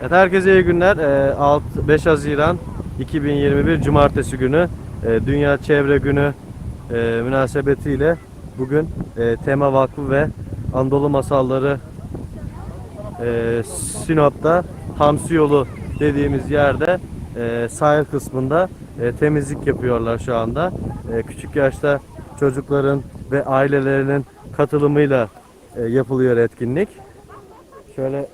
Evet herkese iyi günler. Ee, 6 5 Haziran 2021 Cumartesi günü e, Dünya Çevre Günü e, münasebetiyle bugün Tema Vakfı ve Anadolu Masalları Sinop'ta Hamsi Yolu dediğimiz yerde sahil kısmında e, temizlik yapıyorlar şu anda. E, küçük yaşta çocukların ve ailelerinin katılımıyla e, yapılıyor etkinlik. Şöyle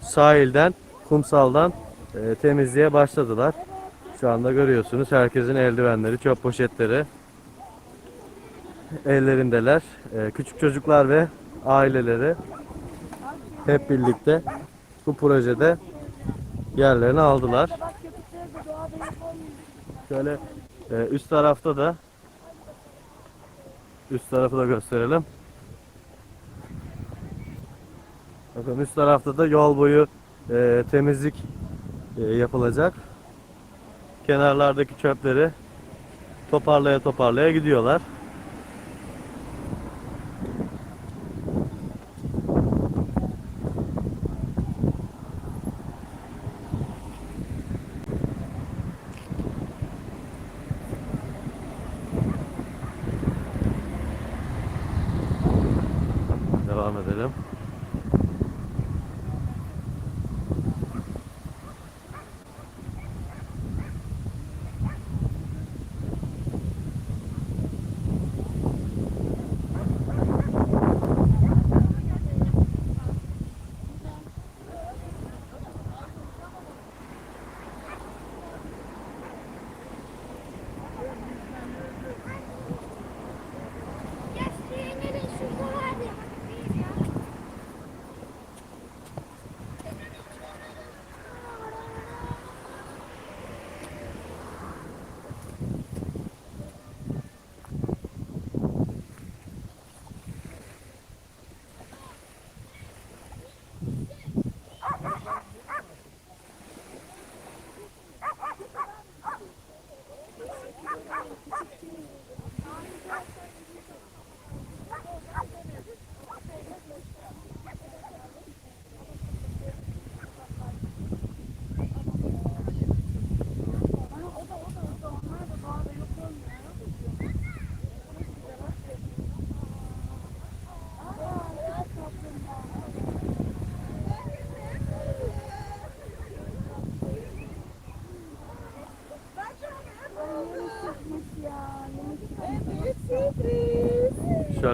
sahilden, kumsaldan e, temizliğe başladılar. Şu anda görüyorsunuz herkesin eldivenleri, çöp poşetleri ellerindeler. E, küçük çocuklar ve aileleri hep birlikte bu projede yerlerini aldılar. Şöyle e, üst tarafta da üst tarafı da gösterelim. Bakın üst tarafta da yol boyu e, temizlik e, yapılacak. Kenarlardaki çöpleri toparlaya toparlaya gidiyorlar.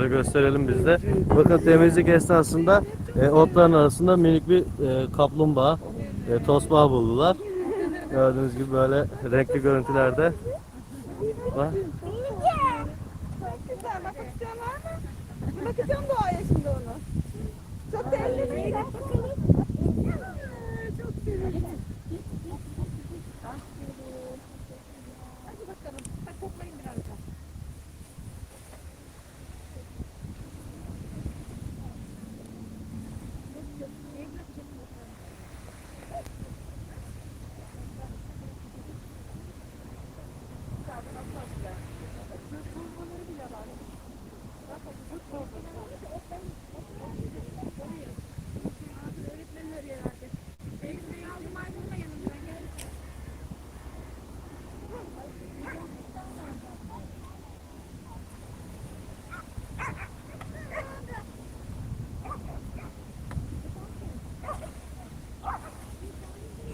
Şöyle gösterelim biz de. Bakın temizlik esnasında e, otların arasında minik bir e, kaplumbağa, e, tosbağa buldular. Gördüğünüz gibi böyle renkli görüntülerde. Bak, Çok güzel. Bakmak isteyen var mı? Bakacağım doğaya şimdi onu. Çok değerli bir bakalım. Çok sevindim. Hadi bakalım. Hadi toplayın biraz da.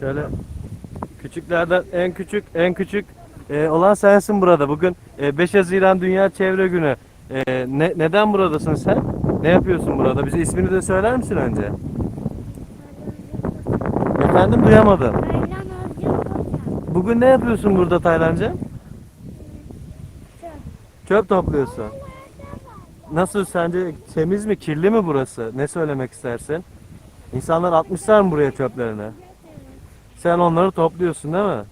Şöyle küçüklerden en küçük en küçük e, olan sensin burada. Bugün e, 5 Haziran Dünya Çevre Günü. E, ne, neden buradasın sen? Ne yapıyorsun burada? Bize ismini de söyler misin önce? Efendim duyamadım. Bugün ne yapıyorsun burada Taylancı? Çöp topluyorsun. Nasıl sence temiz mi kirli mi burası? Ne söylemek istersin? İnsanlar atmışlar mı buraya çöplerini? Sen onları topluyorsun değil mi?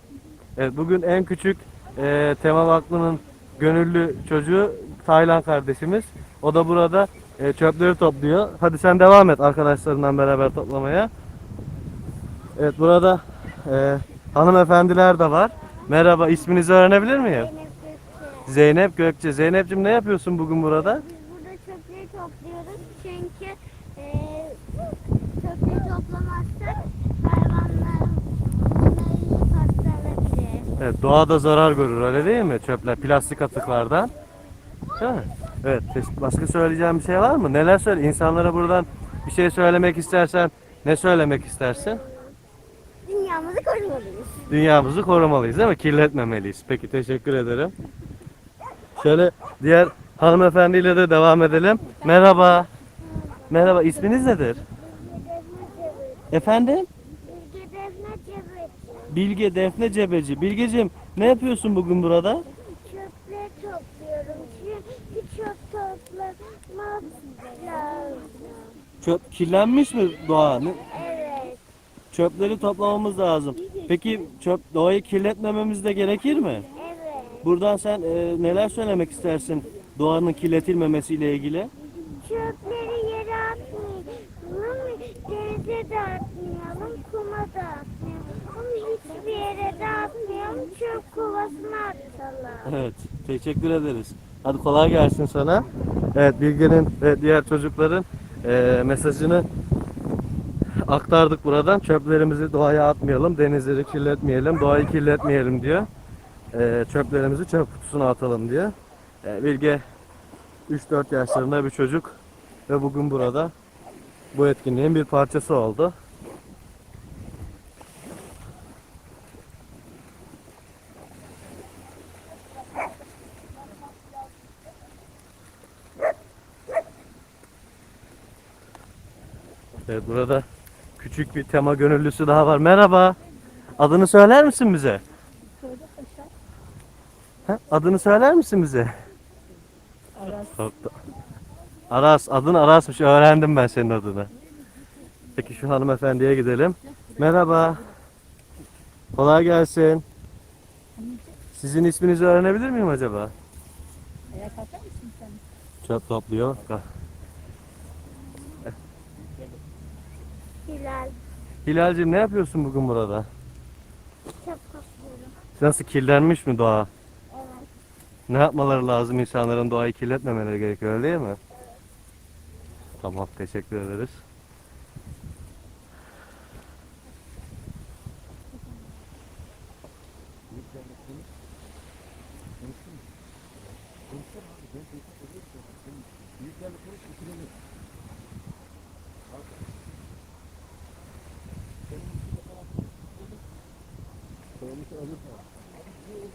Evet bugün en küçük e, Tema Vakfı'nın gönüllü çocuğu Taylan kardeşimiz. O da burada e, çöpleri topluyor. Hadi sen devam et arkadaşlarından beraber toplamaya. Evet burada e, hanımefendiler de var. Merhaba isminizi öğrenebilir miyim? Zeynep Gökçe. Zeynep'cim ne yapıyorsun bugün burada? Biz burada çöpleri topluyoruz çünkü e, çöpleri toplamazsak Evet, doğada zarar görür öyle değil mi? Çöpler, plastik atıklardan. Değil mi? Evet, başka söyleyeceğim bir şey var mı? Neler söyle? İnsanlara buradan bir şey söylemek istersen ne söylemek istersin? Dünyamızı korumalıyız. Dünyamızı korumalıyız değil mi? Kirletmemeliyiz. Peki teşekkür ederim. Şöyle diğer hanımefendiyle de devam edelim. Merhaba. Merhaba, isminiz nedir? Efendim? Bilge Defne Cebeci. Bilgeciğim ne yapıyorsun bugün burada? Çöpleri topluyorum çünkü çöp toplamak lazım. Çöp kirlenmiş mi doğa? Ne- Evet. Çöpleri toplamamız lazım. Peki çöp doğayı kirletmememiz de gerekir mi? Evet. Buradan sen e, neler söylemek istersin doğanın kirletilmemesiyle ilgili? Çöpleri yere atmayalım, denize de Hiçbir yere de atmayalım, çöp kovasına atalım. Evet, teşekkür ederiz. Hadi kolay gelsin sana. Evet, Bilge'nin ve diğer çocukların e, mesajını aktardık buradan. Çöplerimizi doğaya atmayalım, denizleri kirletmeyelim, doğayı kirletmeyelim diyor. E, çöplerimizi çöp kutusuna atalım diyor. E, Bilge 3-4 yaşlarında bir çocuk ve bugün burada bu etkinliğin bir parçası oldu. Evet burada küçük bir tema gönüllüsü daha var. Merhaba. Adını söyler misin bize? Ha, adını söyler misin bize? Aras. Aras. Adın Aras'mış. Öğrendim ben senin adını. Peki şu hanımefendiye gidelim. Merhaba. Kolay gelsin. Sizin isminizi öğrenebilir miyim acaba? Çöp topluyor. Hilal'cim ne yapıyorsun bugün burada? çöp topluyorum. Nasıl kirlenmiş mi doğa? Evet. Ne yapmaları lazım insanların doğayı kirletmemeleri gerekiyor değil mi? Tamam teşekkür ederiz. Evet,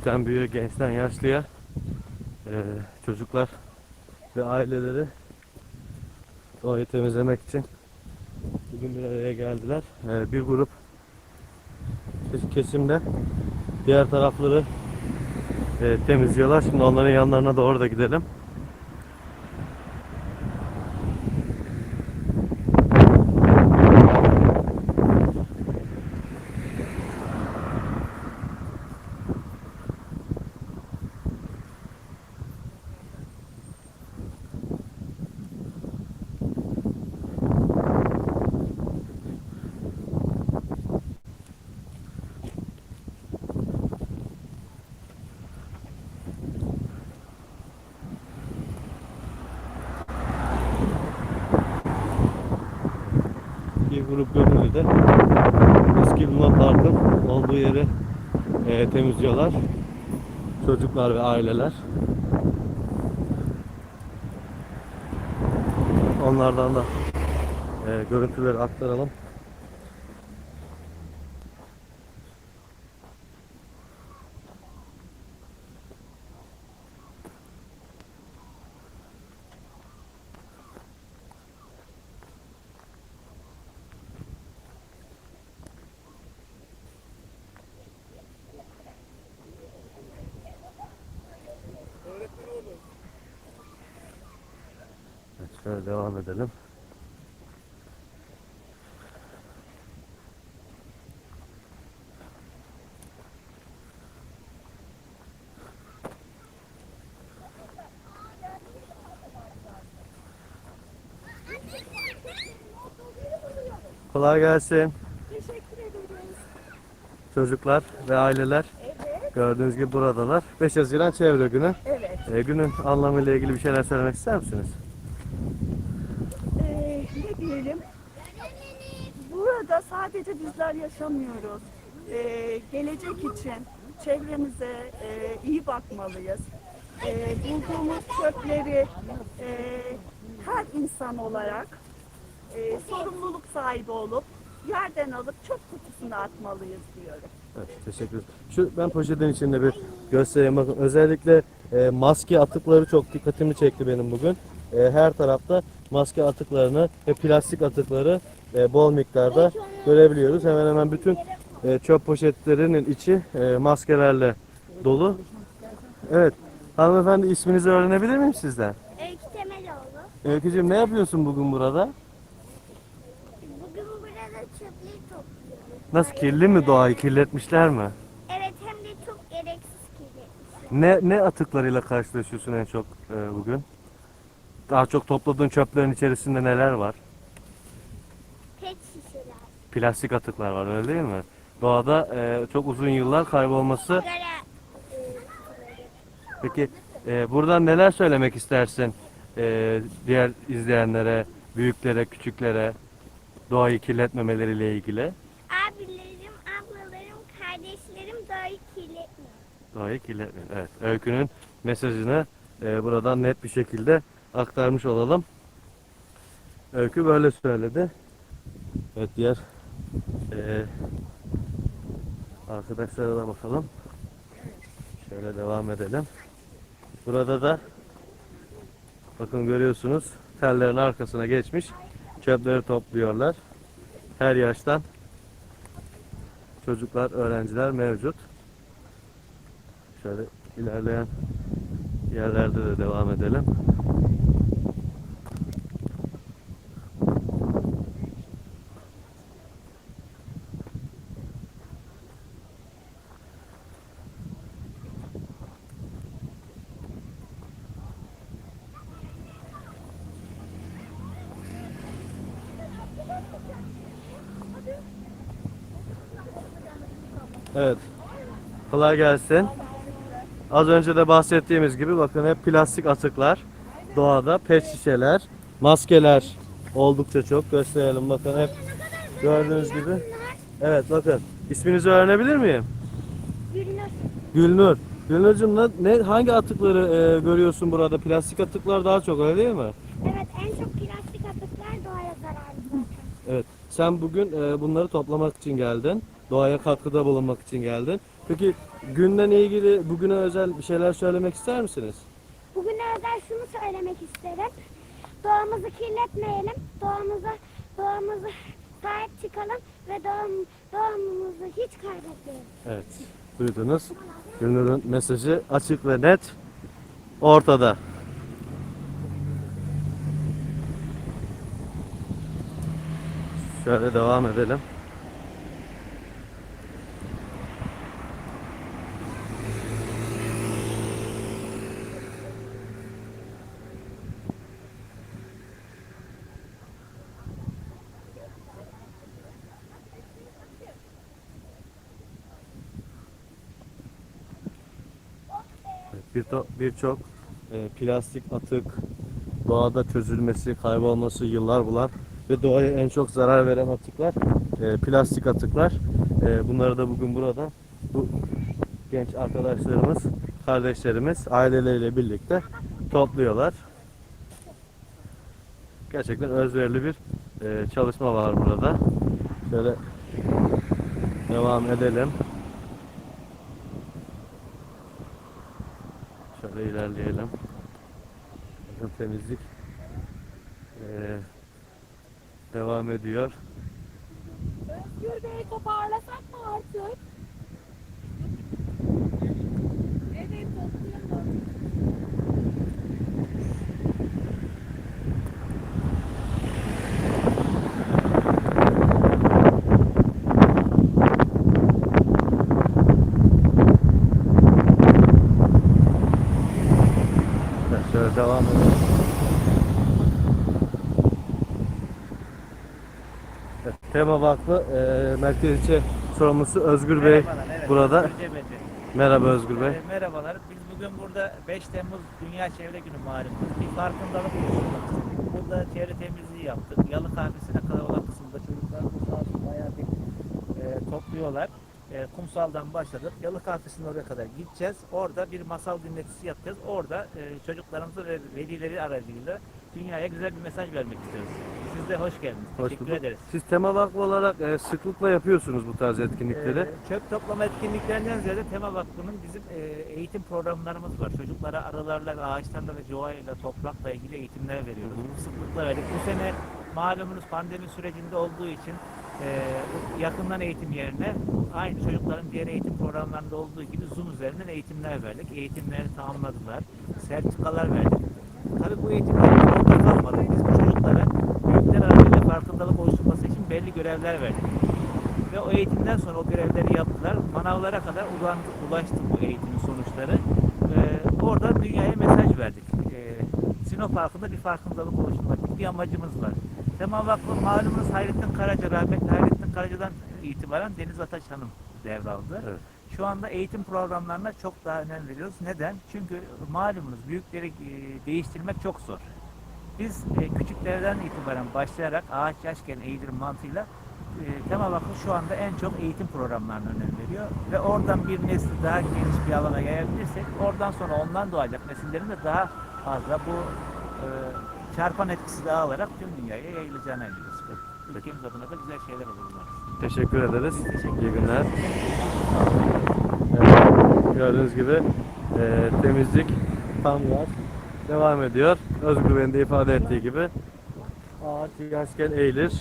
küçükten büyüğe, gençten yaşlıya eee, çocuklar ve aileleri doğayı temizlemek için bugün bir araya geldiler. Eee, bir grup kes- kesimde diğer tarafları eee, temizliyorlar. Şimdi onların yanlarına doğru da gidelim. Grup gönüllü de eski Luna Park'ın olduğu yeri eee, temizliyorlar. Çocuklar ve aileler. Onlardan da e, görüntüleri aktaralım. Evet, şöyle devam edelim. Kolay gelsin Teşekkür ederiz. çocuklar ve aileler. Evet. Gördüğünüz gibi buradalar. 5 Haziran Çevre Günü. Evet. E, günün anlamıyla ilgili bir şeyler söylemek ister misiniz? Ee, ne diyelim? Burada sadece bizler yaşamıyoruz. Ee, gelecek için çevremize e, iyi bakmalıyız. Ee, bulduğumuz çöpleri e, her insan olarak e, sorumluluk sahibi olup yerden alıp çöp kutusuna atmalıyız diyorum. Evet, teşekkür ederim. Şu ben poşetin içinde bir göstereyim. Bakın özellikle e, maske atıkları çok dikkatimi çekti benim bugün. E, her tarafta maske atıklarını ve plastik atıkları e, bol miktarda görebiliyoruz. Hemen hemen bütün e, çöp poşetlerinin içi e, maskelerle dolu. Evet. Hanımefendi isminizi öğrenebilir miyim sizden? Öykü Temeloğlu. Öykücüğüm ne yapıyorsun bugün burada? Bugün burada çöpleri topluyoruz. Nasıl kirli mi doğayı kirletmişler mi? Evet hem de çok gereksiz kirletmişler. Ne ne atıklarıyla karşılaşıyorsun en çok e, bugün? Daha çok topladığın çöplerin içerisinde neler var? Plastik atıklar var öyle değil mi? Doğada e, çok uzun yıllar kaybolması. Peki e, buradan neler söylemek istersin e, diğer izleyenlere, büyüklere, küçüklere doğayı kirletmemeleriyle ilgili? Abilerim, ablalarım, kardeşlerim doğayı kirletmiyor. Doğayı kirletmeyin. Evet, öykünün mesajını e, buradan net bir şekilde aktarmış olalım. Öykü böyle söyledi. Evet diğer e, arkadaşlara da bakalım. Şöyle devam edelim. Burada da bakın görüyorsunuz tellerin arkasına geçmiş çöpleri topluyorlar. Her yaştan çocuklar, öğrenciler mevcut. Şöyle ilerleyen yerlerde de devam edelim. Evet. Kolay gelsin. Az önce de bahsettiğimiz gibi bakın hep plastik atıklar doğada, pet şişeler, maskeler oldukça çok gösterelim bakın hep gördüğünüz gibi. Evet bakın isminizi öğrenebilir miyim? Gülnur. Gülnur. Gülnur'cum ne, hangi atıkları e, görüyorsun burada? Plastik atıklar daha çok öyle değil mi? Evet en çok plastik atıklar doğaya zararlı zaten. Evet. Sen bugün e, bunları toplamak için geldin. Doğaya katkıda bulunmak için geldin. Peki günden ilgili bugüne özel bir şeyler söylemek ister misiniz? Bugün özel şunu söylemek isterim. Doğamızı kirletmeyelim. Doğamıza, doğamıza sahip çıkalım ve doğam, doğamımızı hiç kaybetmeyelim. Evet. Duydunuz. Gülnur'un mesajı açık ve net ortada. Şöyle devam edelim. Bir to- birçok e, plastik atık doğada çözülmesi, kaybolması yıllar bulan ve doğaya en çok zarar veren atıklar e, plastik atıklar. E, bunları da bugün burada bu genç arkadaşlarımız, kardeşlerimiz aileleriyle birlikte topluyorlar. Gerçekten özverili bir e, çalışma var burada. Şöyle devam edelim. Şöyle ilerleyelim. Bakın temizlik e, devam ediyor. Özgür Bey toparlasak mı artık? Evet toplayalım. Evet, şöyle devam edelim. Tema Vakfı e, Merkez İlçe Sorumlusu Özgür Bey Merhabalar, evet. burada. Özgür Cebeci. Merhaba Özgür Bey. Ee, merhabalar. Biz bugün burada 5 Temmuz Dünya Çevre Günü malumunuz. Bir farkındalık oluşturmak istedik. Burada çevre temizliği yaptık. Yalı kahvesine kadar olan kısımda çocuklar olsun bayağı bir e, topluyorlar. E, kumsaldan başladık. Yalı kahvesinin oraya kadar gideceğiz. Orada bir masal dinletisi yapacağız. Orada e, çocuklarımızı ve velileri aracılığıyla dünyaya güzel bir mesaj vermek istiyoruz. Siz de hoş geldiniz. Hoş Teşekkür bulduk. ederiz. Siz Tema Vakfı olarak e, sıklıkla yapıyorsunuz bu tarz etkinlikleri. Ee, çöp toplama etkinliklerinden ziyade Tema Vakfı'nın bizim e, eğitim programlarımız var. Çocuklara arılarla, ağaçlarla ve doğayla, toprakla ilgili eğitimler veriyoruz. Sıklıkla verdik. Bu sene malumunuz pandemi sürecinde olduğu için e, yakından eğitim yerine aynı çocukların diğer eğitim programlarında olduğu gibi Zoom üzerinden eğitimler verdik. Eğitimleri tamamladılar. Sertifikalar verdik. Tabii bu eğitimler orada kalmadı. Biz bu çocuklara büyükler arasında farkındalık oluşturması için belli görevler verdik. Ve o eğitimden sonra o görevleri yaptılar. Manavlara kadar ulaştı bu eğitimin sonuçları. Ee, orada dünyaya mesaj verdik. Ee, Sinop halkında bir farkındalık oluşturmak bir amacımız var. Tema Vakfı malumunuz Hayrettin Karaca, rahmetli Hayrettin Karaca'dan itibaren Deniz Ataş Hanım devraldı. Evet. Şu anda eğitim programlarına çok daha önem veriyoruz. Neden? Çünkü malumunuz büyükleri e, değiştirmek çok zor. Biz e, küçüklerden itibaren başlayarak ağaç yaşken eğilir mantığıyla e, Tema Vakfı şu anda en çok eğitim programlarına önem veriyor. Ve oradan bir nesli daha geniş bir alana yayabilirsek oradan sonra ondan doğacak nesillerin de daha fazla bu e, çarpan etkisi dağılarak tüm dünyaya yayılacağına inanıyoruz. Ülkemiz adına da güzel şeyler olur. Teşekkür ederiz. İyi günler. Evet, gördüğünüz gibi e, temizlik tam yaz devam ediyor. Özgür Bey'in de ifade ettiği gibi ağaç yaşken eğilir.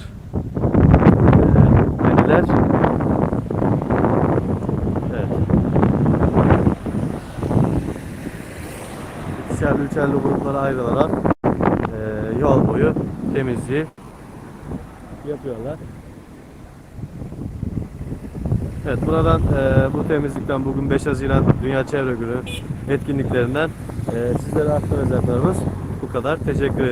E, Veliler Evet. İkişerli üçerli gruplara ayrılarak e, yol boyu temizliği yapıyorlar. Evet buradan e, bu temizlikten bugün 5 Haziran Dünya Çevre Günü etkinliklerinden e, sizlere aktaracaklarımız bu kadar. Teşekkür ederim.